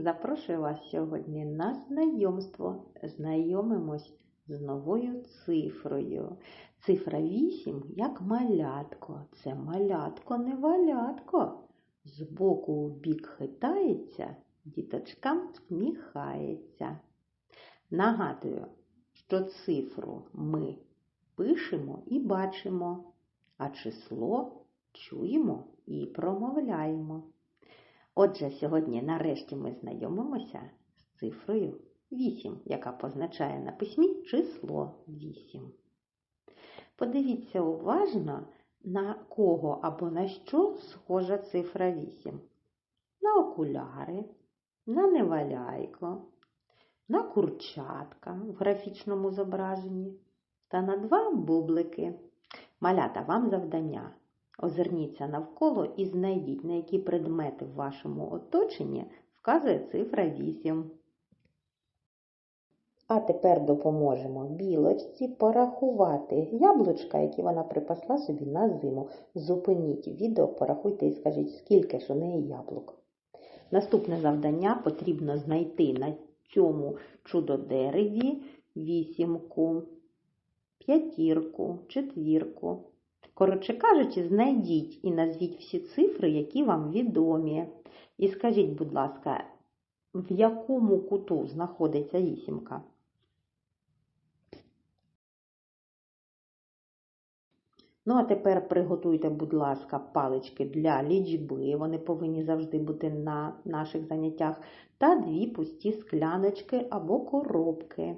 Запрошую вас сьогодні на знайомство. Знайомимось з новою цифрою. Цифра 8 як малятко. Це малятко не валятко. Збоку в бік хитається, діточкам всміхається. Нагадую, що цифру ми пишемо і бачимо, а число чуємо і промовляємо. Отже, сьогодні нарешті ми знайомимося з цифрою 8, яка позначає на письмі число 8. Подивіться уважно, на кого або на що схожа цифра 8. На окуляри, на неваляйко, на курчатка в графічному зображенні та на два бублики. Малята вам завдання. Озирніться навколо і знайдіть, на які предмети в вашому оточенні вказує цифра 8. А тепер допоможемо білочці порахувати яблучка, які вона припасла собі на зиму. Зупиніть відео, порахуйте і скажіть, скільки ж у неї яблук. Наступне завдання потрібно знайти на цьому чудодереві вісімку, п'ятірку, четвірку. Коротше кажучи, знайдіть і назвіть всі цифри, які вам відомі. І скажіть, будь ласка, в якому куту знаходиться вісімка? Ну, а тепер приготуйте, будь ласка, палички для лічби, вони повинні завжди бути на наших заняттях, та дві пусті скляночки або коробки.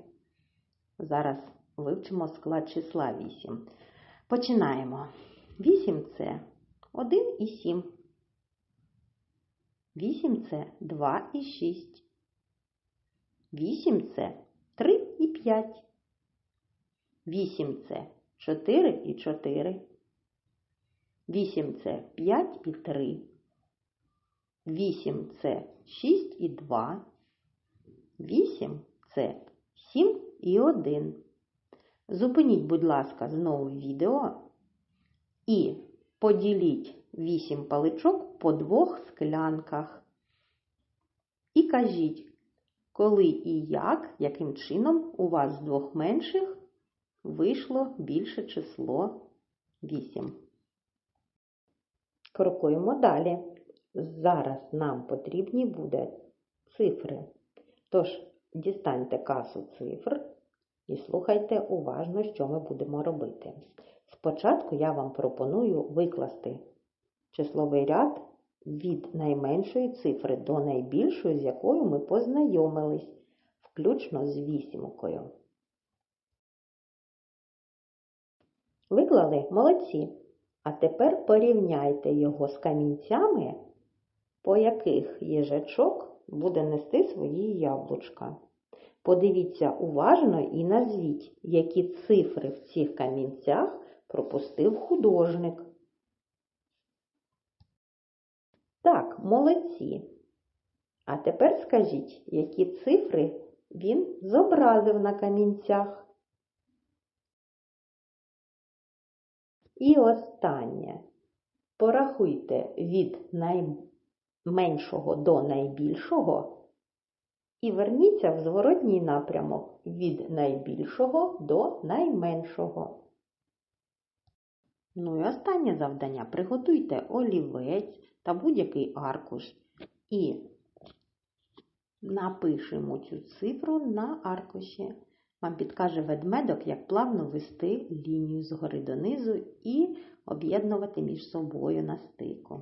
Зараз вивчимо склад числа 8. Починаємо. 8 це 1 і 7. 8 це 2 і 6. 8 це 3 і 5. 8 це 4 і 4. 8 це 5 і 3. 8 це 6 і 2. 8 це 7 і 1. Зупиніть, будь ласка, знову відео і поділіть 8 паличок по двох склянках. І кажіть, коли і як, яким чином у вас з двох менших вийшло більше число 8. Крокуємо далі. Зараз нам потрібні буде цифри. Тож, дістаньте касу цифр і слухайте уважно, що ми будемо робити. Спочатку я вам пропоную викласти числовий ряд від найменшої цифри до найбільшої, з якою ми познайомились, включно з вісімкою. Виклали молодці. А тепер порівняйте його з камінцями, по яких їжачок буде нести свої яблучка. Подивіться уважно і назвіть, які цифри в цих камінцях пропустив художник. Так, молодці. А тепер скажіть, які цифри він зобразив на камінцях. І останнє. Порахуйте від найменшого до найбільшого і верніться в зворотній напрямок від найбільшого до найменшого. Ну і останнє завдання. Приготуйте олівець та будь-який аркуш і напишемо цю цифру на аркуші. Вам підкаже ведмедок, як плавно вести лінію згори донизу і об'єднувати між собою на стику.